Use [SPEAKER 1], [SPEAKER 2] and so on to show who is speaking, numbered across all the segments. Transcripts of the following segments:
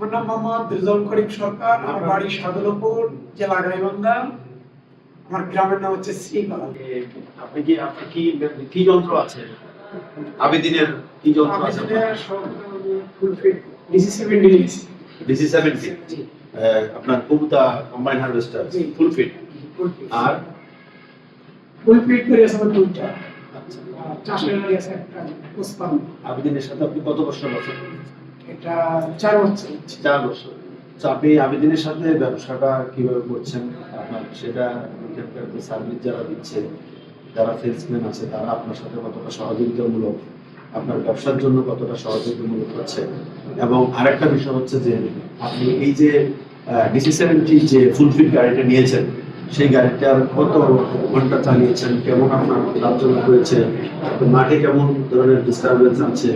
[SPEAKER 1] আমার নাম মোহাম্মদ রেজাউল করিম সরকার আমার বাড়ি সাদুলপুর জেলা গাইবান্ধা। আমার গ্রামের নাম হচ্ছে শ্রীপাড়া
[SPEAKER 2] আপনি কি আপনি কি কি যন্ত্র আছে? আবেদিনের কি যন্ত্র আছে
[SPEAKER 1] ডিসি সেভেন্টি
[SPEAKER 2] ডিসি সেভেন্টি আপনার কবুতা কম্বাইন হারভেস্টার ফুল ফিট আর?
[SPEAKER 1] ফুল ফিট করে আছে আমার দুইটা।
[SPEAKER 2] আচ্ছা।
[SPEAKER 1] চাষের আছে একটা
[SPEAKER 2] আবেদিনের সাথে আপনি কত বছর আছেন
[SPEAKER 1] এটা চার বছর
[SPEAKER 2] চার বছর। তো আপনি সাথে ব্যবসাটা কীভাবে করছেন? আপনার সেটা সার্ভিস যারা দিচ্ছে, যারা সেলসম্যান আছে, তারা আপনার সাথে কতটা সহযোগিতামূলক, আপনার ব্যবসার জন্য কতটা সহযোগিতামূলক হচ্ছে? এবং আরেকটা বিষয় হচ্ছে যে, আপনি এই যে ডিসি সেভেন্টি যে ফুলফিল গাড়িটা নিয়েছেন, সেই গাড়িটার কত ঘণ্টা চালিয়েছেন? কেমন আপনার লাভজনক হয়েছে? মাঠে কেমন ধরনের ডিস্টারবেন্স আছে?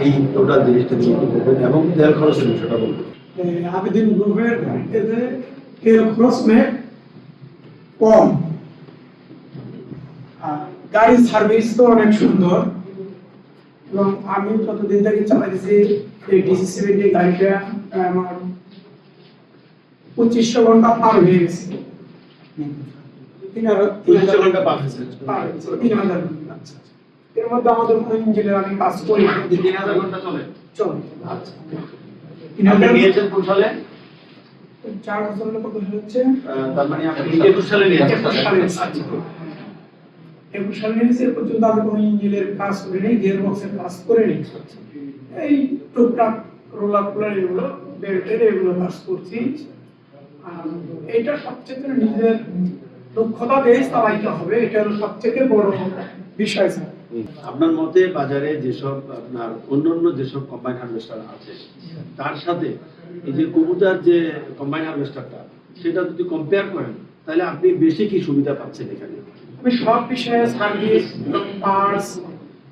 [SPEAKER 2] এই টোটাল জিনিসটা নিয়ে একটু বলবেন এবং তেল খরচের বিষয়টা বলবেন
[SPEAKER 1] আবেদিন গ্রুপের তেল খরচ কম গাড়ির সার্ভিস তো অনেক সুন্দর এবং আমি যতদিন থেকে চালাইছি এই ডিসি সেভেন্টি গাড়িটা আমার পঁচিশশো ঘণ্টা পার হয়ে গেছে তিন হাজার তিন হাজার
[SPEAKER 2] ঘণ্টা পার হয়েছে।
[SPEAKER 1] তিন হাজার ঘণ্টা। এর মধ্যে আমাদের ইঞ্জিনের আমি কাজ করি
[SPEAKER 2] তিন হাজার ঘণ্টা চলে?
[SPEAKER 1] চলে।
[SPEAKER 2] আচ্ছা।
[SPEAKER 1] তিন হাজার
[SPEAKER 2] নিয়েছেন কোন সালে?
[SPEAKER 1] চার কত হচ্ছে।
[SPEAKER 2] তার মানে আপনি একুশ সালে নিয়েছেন।
[SPEAKER 1] একুশ সালে নিয়েছি। নিয়েছি এর পর্যন্ত আমি কোনো ইঞ্জিনের কাজ গিয়ার বক্সের কাজ এই টুকটাক রোলার ফোলার এগুলো বেল্টের এগুলো কাজ করছি। আর এটা সবচেয়ে নিজের দক্ষতা দিয়ে চালাইতে হবে এটা হলো সবচেয়ে বড় বিষয়। স্যার
[SPEAKER 2] আপনার মতে বাজারে যেসব আপনার অন্যান্য যেসব কম্বাইন হারভেস্টার আছে তার সাথে এই যে কবুতার যে কম্বাইন হারভেস্টারটা সেটা যদি কম্পেয়ার করেন তাহলে আপনি বেশি কি সুবিধা পাচ্ছেন এখানে?
[SPEAKER 1] আমি সব বিষয়ে সার্ভিস পার্টস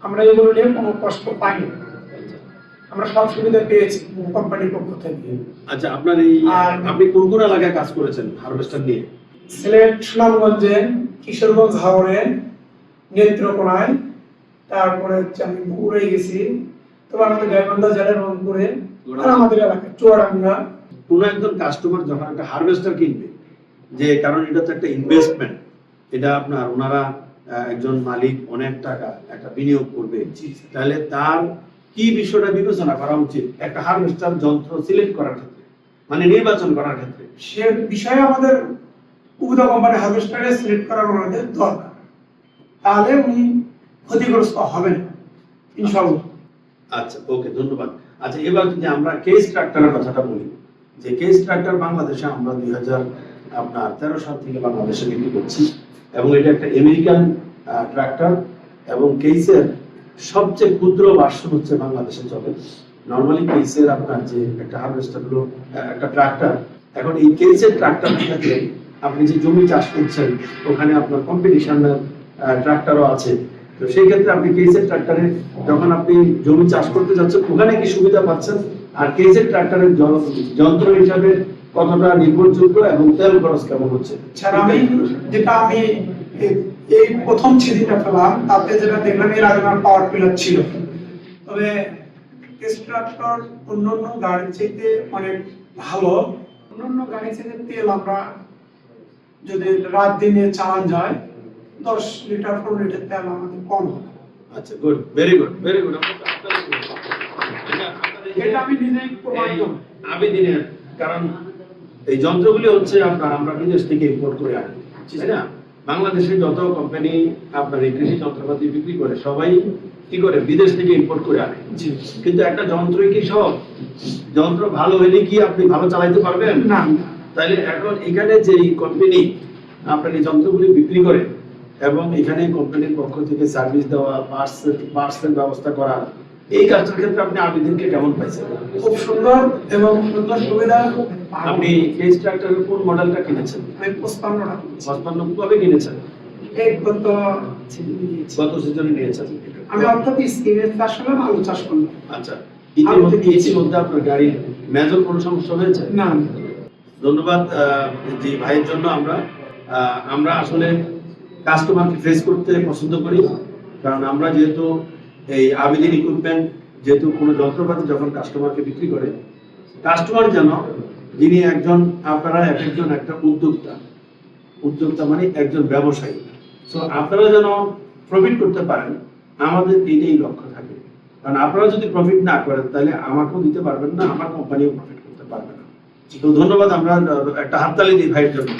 [SPEAKER 1] আমরা এগুলো নিয়ে কোনো কষ্ট পাইনি। আমরা সব সুবিধা পেয়েছি কোম্পানির পক্ষ থেকে।
[SPEAKER 2] আচ্ছা আপনার এই আপনি কোন কোন এলাকায় কাজ করেছেন হারভেস্টার নিয়ে?
[SPEAKER 1] সিলেট সুনামগঞ্জে কিশোরগঞ্জ হাওড়ে নেত্রকোনায় তারপরে হচ্ছে আমি ঘুরে গেছি। তারপর আমাদের গাইবান্ধা জেলার রংপুরে আর আমাদের এলাকায় চুয়াডাঙ্গা।
[SPEAKER 2] কোন একজন কাস্টমার যখন একটা হারভেস্টার কিনবে যে কারণ এটা তো একটা ইনভেস্টমেন্ট এটা আপনার ওনারা একজন মালিক অনেক টাকা একটা বিনিয়োগ করবে তাহলে তার কি বিষয়টা বিবেচনা করা উচিত? একটা হারভেস্টার যন্ত্র সিলেক্ট করার ক্ষেত্রে মানে নির্বাচন করার ক্ষেত্রে।
[SPEAKER 1] সে বিষয়ে আমাদের উবুদা কোম্পানি হারভেস্টারে সিলেক্ট করার আমাদের দরকার। তাহলে উনি ক্ষতিগ্রস্ত হবেন, ইনশাআল্লাহ।
[SPEAKER 2] আচ্ছা ওকে, ধন্যবাদ। আচ্ছা এবার যদি আমরা কেস ট্রাক্টরের কথাটা বলি, যে কেস ট্রাক্টর বাংলাদেশে আমরা দুই হাজার আপনার তেরো সাল থেকে বাংলাদেশে বিক্রি করছি, এবং এটা একটা আমেরিকান ট্রাক্টর এবং কেসের সবচেয়ে ক্ষুদ্র ভার্সন হচ্ছে বাংলাদেশে চলে নর্মালি কেসের আপনার যে একটা হারভেস্টার হলো একটা ট্রাক্টর এখন এই কেসের ট্রাক্টর থেকে আপনি যে জমি চাষ করছেন, ওখানে আপনার কম্পিটিশনের ট্রাক্টরও আছে। তো সেই ক্ষেত্রে আপনি কেসের ট্রাক্টরে যখন আপনি জমি চাষ করতে যাচ্ছেন, ওখানে কি সুবিধা পাচ্ছেন? আর কেসের ট্রাক্টরের যন্ত্র হিসাবে কতটা নির্ভরযোগ্য এবং তেল খরচ কেমন হচ্ছে?
[SPEAKER 1] স্যার, আমি যেটা আমি এই প্রথম ছিদিটা ফেলাম তাতে যেটা দেখলাম, এর আগে পাওয়ার টিলার ছিল। তবে ট্রাক্টর অন্যান্য গাড়ির চাইতে অনেক ভালো। অন্যান্য গাড়ির চাইতে তেল আমরা যদি রাত দিনে চালান যায় দশ লিটার পনেরো লিটার তেল আমাদের কম হবে।
[SPEAKER 2] আচ্ছা good very good very good
[SPEAKER 1] এটা আমি নিজেই প্রমাণিত
[SPEAKER 2] আমি দিনের কারণ এই যন্ত্রগুলি হচ্ছে আপনার আমরা বিদেশ থেকে ইম্পোর্ট করে আনি তাই না? বাংলাদেশে যত কোম্পানি আপনার এই কৃষি যন্ত্রপাতি বিক্রি করে সবাই কি করে? বিদেশ থেকে ইম্পোর্ট করে আনে। কিন্তু একটা যন্ত্রই কি সব যন্ত্র ভালো হলে কি আপনি ভালো চালাইতে পারবেন?
[SPEAKER 1] না।
[SPEAKER 2] তাহলে এখন এখানে যে কোম্পানি আপনার এই যন্ত্রগুলি বিক্রি করে এবং এখানে কোম্পানির পক্ষ থেকে সার্ভিস দেওয়া পার্টস পার্টসের ব্যবস্থা করা। এই কাজটার ক্ষেত্রে আপনি আবেদনকে কেমন পাইছেন?
[SPEAKER 1] খুব সুন্দর এবং সুন্দর সুবিধা।
[SPEAKER 2] আপনি এই স্ট্রাকচারের কোন মডেলটা কিনেছেন?
[SPEAKER 1] আমি পঁচপান্নটা
[SPEAKER 2] পঁচপান্ন কবে কিনেছেন?
[SPEAKER 1] এই গত
[SPEAKER 2] গত সিজনে নিয়েছেন।
[SPEAKER 1] আমি অর্থাৎ চাষ করলাম আলু চাষ করলাম।
[SPEAKER 2] আচ্ছা ইতিমধ্যে আপনার গাড়ির মেজর কোনো সমস্যা হয়েছে?
[SPEAKER 1] না।
[SPEAKER 2] ধন্যবাদ জি ভাইয়ের জন্য আমরা। আমরা আসলে কাস্টমারকে ফেস করতে পছন্দ করি। কারণ আমরা যেহেতু এই আবেদিন ইকুইপমেন্ট যেহেতু কোনো যন্ত্রপাতি যখন কাস্টমারকে বিক্রি করে কাস্টমার যেন যিনি একজন আপনারা এক একজন একটা উদ্যোক্তা উদ্যোক্তা মানে একজন ব্যবসায়ী। সো আপনারা যেন প্রফিট করতে পারেন, আমাদের এইটাই লক্ষ্য থাকে। কারণ আপনারা যদি প্রফিট না করেন, তাহলে আমাকেও দিতে পারবেন না, আমার কোম্পানিও প্রফিট করতে পারবে না। তো ধন্যবাদ, আমরা একটা হাততালি দিই ভাইয়ের জন্য।